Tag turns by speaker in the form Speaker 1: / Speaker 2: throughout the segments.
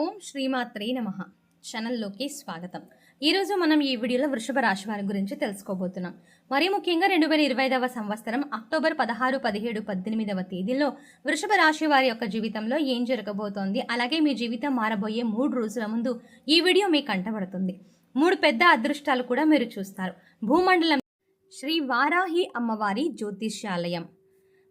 Speaker 1: ఓం శ్రీమాత్రే నమ. ఛానల్లోకి స్వాగతం. ఈరోజు మనం ఈ వీడియోలో వృషభ రాశి వారి గురించి తెలుసుకోబోతున్నాం. మరి ముఖ్యంగా రెండు వేల ఇరవై ఐదవ సంవత్సరం అక్టోబర్ పదహారు పదిహేడు పద్దెనిమిదవ తేదీలో వృషభ రాశి వారి యొక్క జీవితంలో ఏం జరగబోతోంది? అలాగే మీ జీవితం మారబోయే మూడు రోజుల ముందు ఈ వీడియో మీకు కంటపడుతుంది మూడు పెద్ద అదృష్టాలు కూడా మీరు చూస్తారు. భూమండలం శ్రీ వారాహి అమ్మవారి జ్యోతిష్యాలయం.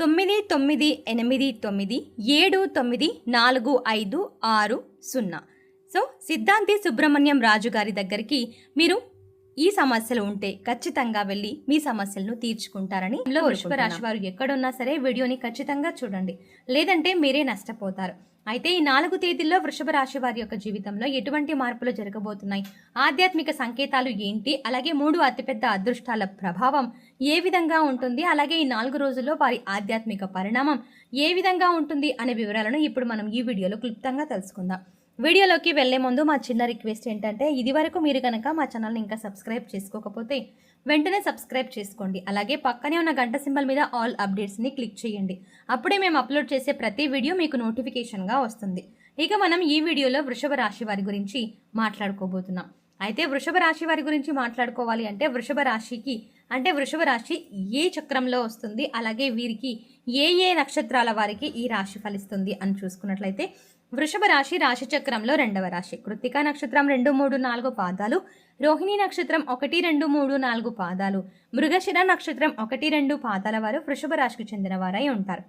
Speaker 1: తొమ్మిది తొమ్మిది ఎనిమిది తొమ్మిది ఏడు తొమ్మిది నాలుగు ఐదు ఆరు సున్నా. సో సిద్ధాంతి సుబ్రహ్మణ్యం రాజు గారి దగ్గరికి మీరు ఈ సమస్యలు ఉంటే ఖచ్చితంగా వెళ్ళి మీ సమస్యలను తీర్చుకుంటారని వృషభ రాశి వారు ఎక్కడున్నా సరే వీడియోని ఖచ్చితంగా చూడండి. లేదంటే మీరే నష్టపోతారు. అయితే ఈ నాలుగు తేదీల్లో వృషభ రాశి వారి యొక్క జీవితంలో ఎటువంటి మార్పులు జరగబోతున్నాయి? ఆధ్యాత్మిక సంకేతాలు ఏంటి? అలాగే మూడు అతిపెద్ద అదృష్టాల ప్రభావం ఏ విధంగా ఉంటుంది? అలాగే ఈ నాలుగు రోజుల్లో వారి ఆధ్యాత్మిక పరిణామం ఏ విధంగా ఉంటుంది? అనే వివరాలను ఇప్పుడు మనం ఈ వీడియోలో క్లుప్తంగా తెలుసుకుందాం. వీడియోలోకి వెళ్ళే ముందు మా చిన్న రిక్వెస్ట్ ఏంటంటే ఇది వరకు మీరు కనుక మా ఛానల్ని ఇంకా సబ్స్క్రైబ్ చేసుకోకపోతే వెంటనే సబ్స్క్రైబ్ చేసుకోండి. అలాగే పక్కనే ఉన్న గంట సింబల్ మీద ఆల్ అప్డేట్స్ని క్లిక్ చేయండి. అప్పుడే మేము అప్లోడ్ చేసే ప్రతి వీడియో మీకు నోటిఫికేషన్గా వస్తుంది. ఇక మనం ఈ వీడియోలో వృషభ రాశి వారి గురించి మాట్లాడుకోబోతున్నాం. అయితే వృషభ రాశి వారి గురించి మాట్లాడుకోవాలి అంటే వృషభ రాశికి అంటే వృషభ రాశి ఏ చక్రంలో వస్తుంది అలాగే వీరికి ఏ ఏ నక్షత్రాల వారికి ఈ రాశి ఫలిస్తుంది అని చూసుకున్నట్లయితే వృషభ రాశి రాశి చక్రంలో రెండవ రాశి. కృత్తికా నక్షత్రం రెండు మూడు నాలుగు పాదాలు. రోహిణి నక్షత్రం ఒకటి రెండు మూడు నాలుగు పాదాలు. మృగశిర నక్షత్రం ఒకటి రెండు పాదాల వారు వృషభ రాశికి చెందిన వారై ఉంటారు.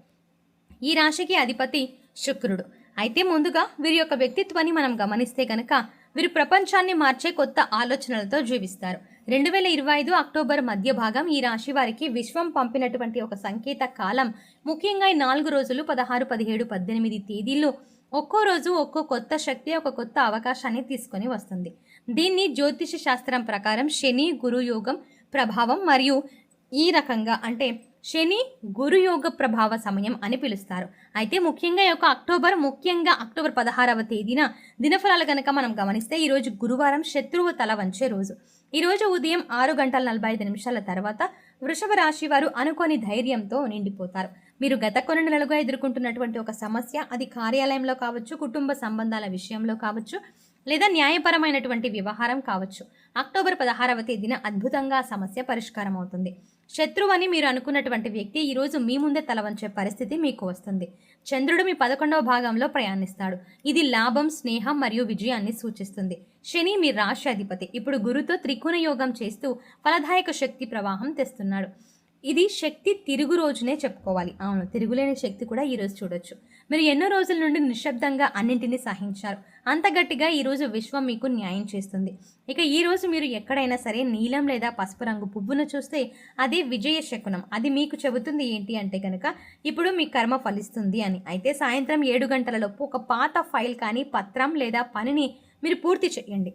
Speaker 1: ఈ రాశికి అధిపతి శుక్రుడు. అయితే ముందుగా వీరి యొక్క వ్యక్తిత్వాన్ని మనం గమనిస్తే కనుక వీరు ప్రపంచాన్ని మార్చే కొత్త ఆలోచనలతో జీవిస్తారు. రెండు వేల ఇరవై ఐదు అక్టోబర్ మధ్య భాగం ఈ రాశి వారికి విశ్వం పంపినటువంటి ఒక సంకేత కాలం. ముఖ్యంగా ఈ నాలుగు రోజులు పదహారు పదిహేడు పద్దెనిమిది తేదీల్లో ఒక్కో రోజు ఒక్కో కొత్త శక్తి ఒక కొత్త అవకాశాన్ని తీసుకొని వస్తుంది. దీన్ని జ్యోతిష శాస్త్రం ప్రకారం శని గురు యోగం ప్రభావం మరియు ఈ రకంగా అంటే శని గురుయోగ ప్రభావ సమయం అని పిలుస్తారు. అయితే ముఖ్యంగా యొక్క అక్టోబర్ ముఖ్యంగా అక్టోబర్ పదహారవ తేదీన దినఫలాలు కనుక మనం గమనిస్తే ఈరోజు గురువారం శత్రువు తల వంచే రోజు. ఈరోజు ఉదయం ఆరు గంటల నలభై ఐదు నిమిషాల తర్వాత వృషభ రాశి వారు అనుకోని ధైర్యంతో నిండిపోతారు. మీరు గత కొన్ని నెలలుగా ఎదుర్కొంటున్నటువంటి ఒక సమస్య అది కార్యాలయంలో కావచ్చు కుటుంబ సంబంధాల విషయంలో కావచ్చు లేదా న్యాయపరమైనటువంటి వ్యవహారం కావచ్చు. అక్టోబర్ పదహారవ తేదీన అద్భుతంగా సమస్య పరిష్కారం అవుతుంది. శత్రువు అని మీరు అనుకున్నటువంటి వ్యక్తి ఈరోజు మీ ముందే తలవంచే పరిస్థితి మీకు వస్తుంది. చంద్రుడు మీ పదకొండవ భాగంలో ప్రయాణిస్తాడు. ఇది లాభం స్నేహం మరియు విజయాన్ని సూచిస్తుంది. శని మీ రాశి అధిపతి. ఇప్పుడు గురుతో త్రికోణ యోగం చేస్తూ ఫలదాయక శక్తి ప్రవాహం తెస్తున్నాడు. ఇది శక్తి తిరుగు రోజునే చెప్పుకోవాలి. అవును తిరుగులేని శక్తి కూడా ఈరోజు చూడొచ్చు. మీరు ఎన్నో రోజుల నుండి నిశ్శబ్దంగా అన్నింటినీ సహించారు. అంత గట్టిగా ఈరోజు విశ్వం మీకు న్యాయం చేస్తుంది. ఇక ఈరోజు మీరు ఎక్కడైనా సరే నీలం లేదా పసుపు రంగు పువ్వును చూస్తే అది విజయ శకునం. అది మీకు చెబుతుంది ఏంటి అంటే కనుక ఇప్పుడు మీ కర్మ ఫలిస్తుంది అని. అయితే సాయంత్రం ఏడు గంటలలోపు ఒక పాత ఫైల్ కానీ పత్రం లేదా పనిని మీరు పూర్తి చేయండి.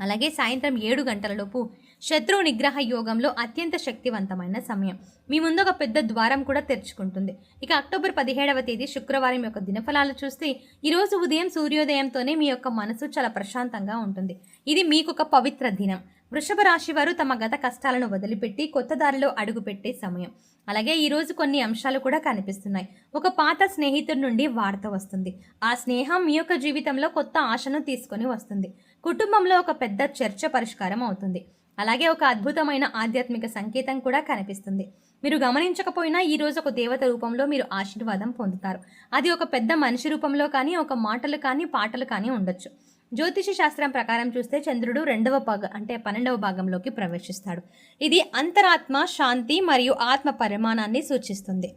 Speaker 1: అలాగే సాయంత్రం ఏడు గంటలలోపు శత్రు నిగ్రహ యోగంలో అత్యంత శక్తివంతమైన సమయం. మీ ముందు ఒక పెద్ద ద్వారం కూడా తెరుచుకుంటుంది. ఇక అక్టోబర్ పదిహేడవ తేదీ శుక్రవారం యొక్క దినఫలాలు చూస్తే ఈరోజు ఉదయం సూర్యోదయంతోనే మీ యొక్క మనసు చాలా ప్రశాంతంగా ఉంటుంది. ఇది మీకు ఒక పవిత్ర దినం. వృషభ రాశి వారు తమ గత కష్టాలను వదిలిపెట్టి కొత్త దారిలో అడుగుపెట్టే సమయం. అలాగే ఈరోజు కొన్ని అంశాలు కూడా కనిపిస్తున్నాయి. ఒక పాత స్నేహితుడి నుండి వార్త వస్తుంది. ఆ స్నేహం మీ యొక్క జీవితంలో కొత్త ఆశను తీసుకొని వస్తుంది. కుటుంబంలో ఒక పెద్ద చర్చ పరిష్కారం అవుతుంది. అలాగే ఒక అద్భుతమైన ఆధ్యాత్మిక సంకేతం కూడా కనిపిస్తుంది. మీరు గమనించకపోయినా ఈరోజు ఒక దేవత రూపంలో మీరు ఆశీర్వాదం పొందుతారు. అది ఒక పెద్ద మనిషి రూపంలో కానీ ఒక మాటలు కానీ పాటలు కానీ ఉండొచ్చు. జ్యోతిష శాస్త్రం ప్రకారం చూస్తే చంద్రుడు రెండవ భాగ అంటే పన్నెండవ భాగంలోకి ప్రవేశిస్తాడు. ఇది అంతరాత్మ శాంతి మరియు ఆత్మ పరిమాణాన్ని సూచిస్తుంది.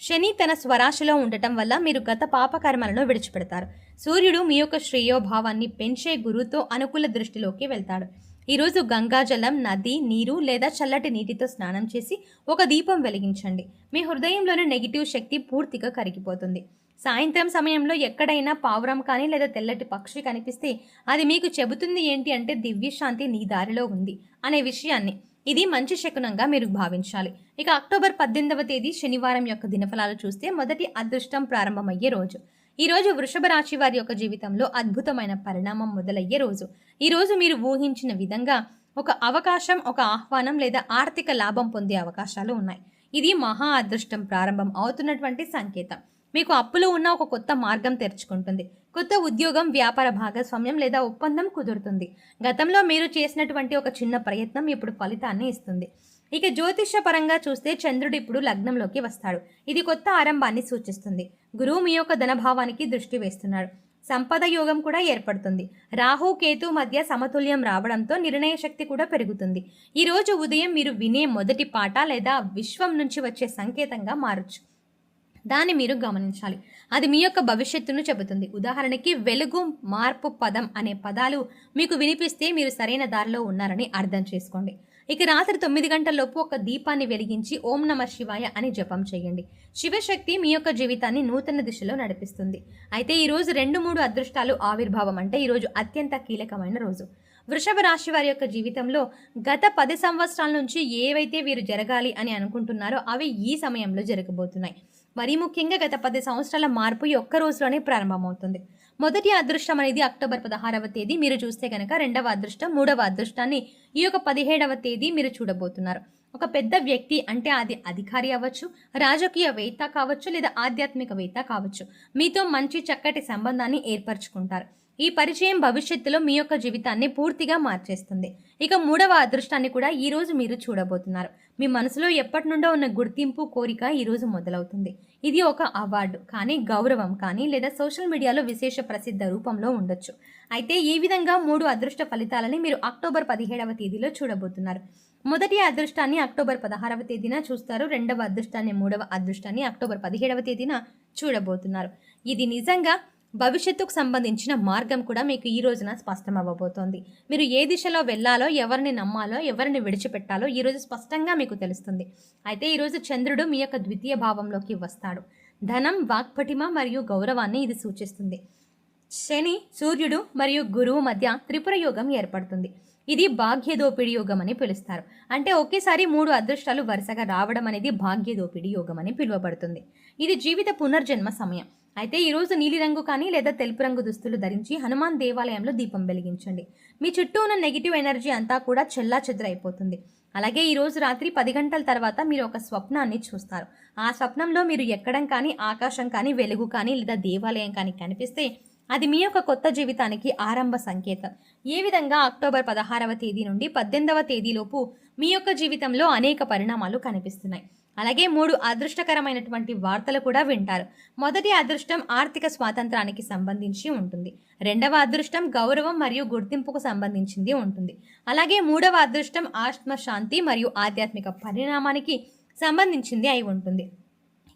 Speaker 1: శని తన స్వరాశిలో ఉండటం వల్ల మీరు గత పాపకర్మలను విడిచిపెడతారు. సూర్యుడు మీ యొక్క శ్రేయోభావాన్ని పెంచే గురుతో అనుకూల దృష్టిలోకి వెళ్తాడు. ఈరోజు గంగాజలం నది నీరు లేదా చల్లటి నీటితో స్నానం చేసి ఒక దీపం వెలిగించండి. మీ హృదయంలోని నెగిటివ్ శక్తి పూర్తిగా కరిగిపోతుంది. సాయంత్రం సమయంలో ఎక్కడైనా పావురం కానీ లేదా తెల్లటి పక్షి కనిపిస్తే అది మీకు చెబుతుంది ఏంటి అంటే దివ్యశాంతి నీ దారిలో ఉంది అనే విషయాన్ని. ఇది మంచి శకునంగా మీరు భావించాలి. ఇక అక్టోబర్ పద్దెనిమిదవ తేదీ శనివారం యొక్క దినఫలాలు చూస్తే మొదటి అదృష్టం ప్రారంభమయ్యే రోజు. ఈరోజు వృషభ రాశి వారి యొక్క జీవితంలో అద్భుతమైన పరిణామం మొదలయ్యే రోజు. ఈరోజు మీరు ఊహించిన విధంగా ఒక అవకాశం ఒక ఆహ్వానం లేదా ఆర్థిక లాభం పొందే అవకాశాలు ఉన్నాయి. ఇది మహా అదృష్టం ప్రారంభం అవుతున్నటువంటి సంకేతం. మీకు అప్పులు ఉన్న ఒక కొత్త మార్గం తెరుచుకుంటుంది. కొత్త ఉద్యోగం వ్యాపార భాగస్వామ్యం లేదా ఒప్పందం కుదురుతుంది. గతంలో మీరు చేసినటువంటి ఒక చిన్న ప్రయత్నం ఇప్పుడు ఫలితాన్ని ఇస్తుంది. ఇక జ్యోతిష్య పరంగా చూస్తే చంద్రుడు ఇప్పుడు లగ్నంలోకి వస్తాడు. ఇది కొత్త ఆరంభాన్ని సూచిస్తుంది. గురువు మీ యొక్క ధనభావానికి దృష్టి వేస్తున్నాడు. సంపద యోగం కూడా ఏర్పడుతుంది. రాహు కేతు మధ్య సమతుల్యం రావడంతో నిర్ణయ శక్తి కూడా పెరుగుతుంది. ఈరోజు ఉదయం మీరు వినే మొదటి పాట లేదా విశ్వం నుంచి వచ్చే సంకేతంగా మారచ్చు. దాన్ని మీరు గమనించాలి. అది మీ యొక్క భవిష్యత్తును చెబుతుంది. ఉదాహరణకి వెలుగు మార్పు పదం అనే పదాలు మీకు వినిపిస్తే మీరు సరైన దారిలో ఉన్నారని అర్థం చేసుకోండి. ఇక రాత్రి తొమ్మిది గంటలలోపు ఒక దీపాన్ని వెలిగించి ఓం నమ శివాయ అని జపం చేయండి. శివశక్తి మీ యొక్క జీవితాన్ని నూతన దిశలో నడిపిస్తుంది. అయితే ఈరోజు రెండు మూడు అదృష్టాలు ఆవిర్భావం అంటే ఈరోజు అత్యంత కీలకమైన రోజు. వృషభ రాశి వారి యొక్క జీవితంలో గత పది సంవత్సరాల నుంచి ఏవైతే వీరు జరగాలి అని అనుకుంటున్నారో అవి ఈ సమయంలో జరగబోతున్నాయి. మరీ ముఖ్యంగా గత పది సంవత్సరాల మార్పు ఈ ఒక్క రోజులోనే ప్రారంభమవుతుంది. మొదటి అదృష్టం అనేది అక్టోబర్ పదహారవ తేదీ. మీరు చూస్తే కనుక రెండవ అదృష్టం మూడవ అదృష్టాన్ని ఈ యొక్క పదిహేడవ తేదీ మీరు చూడబోతున్నారు. ఒక పెద్ద వ్యక్తి అంటే అది అధికారి అవ్వచ్చు రాజకీయవేత్త కావచ్చు లేదా ఆధ్యాత్మికవేత్త కావచ్చు. మీతో మంచి చక్కటి సంబంధాన్ని ఏర్పరచుకుంటారు. ఈ పరిచయం భవిష్యత్తులో మీ యొక్క జీవితాన్ని పూర్తిగా మార్చేస్తుంది. ఇక మూడవ అదృష్టాన్ని కూడా ఈ రోజు మీరు చూడబోతున్నారు. మీ మనసులో ఎప్పటి నుండో ఉన్న గుర్తింపు కోరిక ఈరోజు మొదలవుతుంది. ఇది ఒక అవార్డు కానీ గౌరవం కానీ లేదా సోషల్ మీడియాలో విశేష ప్రసిద్ధ రూపంలో ఉండొచ్చు. అయితే ఈ విధంగా మూడు అదృష్ట ఫలితాలని మీరు అక్టోబర్ పదిహేడవ తేదీలో చూడబోతున్నారు. మొదటి అదృష్టాన్ని అక్టోబర్ పదహారవ తేదీన చూస్తారు. రెండవ అదృష్టాన్ని మూడవ అదృష్టాన్ని అక్టోబర్ పదిహేడవ తేదీన చూడబోతున్నారు. ఇది నిజంగా భవిష్యత్తుకు సంబంధించిన మార్గం కూడా మీకు ఈ రోజున స్పష్టం అవ్వబోతోంది. మీరు ఏ దిశలో వెళ్ళాలో ఎవరిని నమ్మాలో ఎవరిని విడిచిపెట్టాలో ఈ రోజు స్పష్టంగా మీకు తెలుస్తుంది. అయితే ఈరోజు చంద్రుడు మీ యొక్క ద్వితీయ భావంలోకి వస్తాడు. ధనం వాక్పటిమ మరియు గౌరవాన్ని ఇది సూచిస్తుంది. శని సూర్యుడు మరియు గురువు మధ్య త్రిపుర యోగం ఏర్పడుతుంది. ఇది భాగ్యదోపిడి యోగం అని పిలుస్తారు. అంటే ఒకేసారి మూడు అదృష్టాలు వరుసగా రావడం అనేది భాగ్యదోపిడి యోగం అని పిలువబడుతుంది. ఇది జీవిత పునర్జన్మ సమయం. అయితే ఈరోజు నీలిరంగు కానీ లేదా తెలుపు రంగు దుస్తులు ధరించి హనుమాన్ దేవాలయంలో దీపం వెలిగించండి. మీ చుట్టూ ఉన్న నెగిటివ్ ఎనర్జీ అంతా కూడా చెల్లా చెదరైపోతుంది అలాగే ఈరోజు రాత్రి పది గంటల తర్వాత మీరు ఒక స్వప్నాన్ని చూస్తారు. ఆ స్వప్నంలో మీరు ఎక్కడం కానీ ఆకాశం కానీ వెలుగు కానీ లేదా దేవాలయం కానీ కనిపిస్తే అది మీ యొక్క కొత్త జీవితానికి ఆరంభ సంకేతం. ఏ విధంగా అక్టోబర్ పదహారవ తేదీ నుండి పద్దెనిమిదవ తేదీలోపు మీ యొక్క జీవితంలో అనేక పరిణామాలు కనిపిస్తున్నాయి. అలాగే మూడు అదృష్టకరమైనటువంటి వార్తలు కూడా వింటారు. మొదటి అదృష్టం ఆర్థిక స్వాతంత్రానికి సంబంధించి ఉంటుంది. రెండవ అదృష్టం గౌరవం మరియు గుర్తింపుకు సంబంధించింది ఉంటుంది. అలాగే మూడవ అదృష్టం ఆత్మశాంతి మరియు ఆధ్యాత్మిక పరిణామానికి సంబంధించింది అయి ఉంటుంది.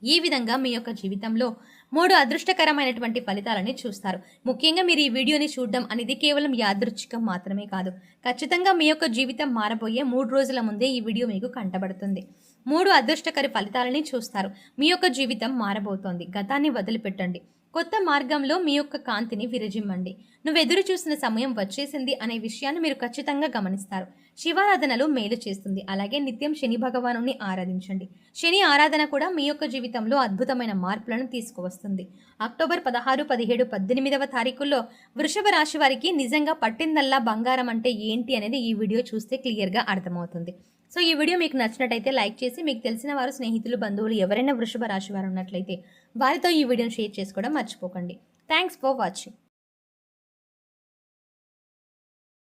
Speaker 1: ఈ విధంగా మీ యొక్క జీవితంలో మూడు అదృష్టకరమైనటువంటి ఫలితాలని చూస్తారు. ముఖ్యంగా మీరు ఈ వీడియోని చూడడం అనేది కేవలం యాదృచ్ఛికం మాత్రమే కాదు. ఖచ్చితంగా మీ యొక్క జీవితం మారబోయే మూడు రోజుల ముందే ఈ వీడియో మీకు కంటబడుతుంది. మూడు అదృష్టకర ఫలితాలని చూస్తారు. మీ యొక్క జీవితం మారబోతోంది. గతాన్ని వదిలిపెట్టండి. కొత్త మార్గంలో మీ యొక్క కాంతిని విరజిమ్మండి. నువ్వు ఎదురు చూసిన సమయం వచ్చేసింది అనే విషయాన్ని మీరు ఖచ్చితంగా గమనిస్తారు. శివారాధనలు మేలు చేస్తుంది. అలాగే నిత్యం శని భగవాను ఆరాధించండి. శని ఆరాధన కూడా మీ యొక్క జీవితంలో అద్భుతమైన మార్పులను తీసుకువస్తుంది. అక్టోబర్ పదహారు పదిహేడు పద్దెనిమిదవ తారీఖుల్లో వృషభ రాశి వారికి నిజంగా పట్టిందల్లా బంగారం అంటే ఏంటి అనేది ఈ వీడియో చూస్తే క్లియర్గా అర్థమవుతుంది. సో ఈ వీడియో మీకు నచ్చినట్టయితే లైక్ చేసి మీకు తెలిసిన వారు స్నేహితులు బంధువులు ఎవరైనా వృషభ రాశి వారు ఉన్నట్లయితే వారితో ఈ వీడియోని షేర్ చేసుకోవడం మర్చిపోకండి. Thanks for watching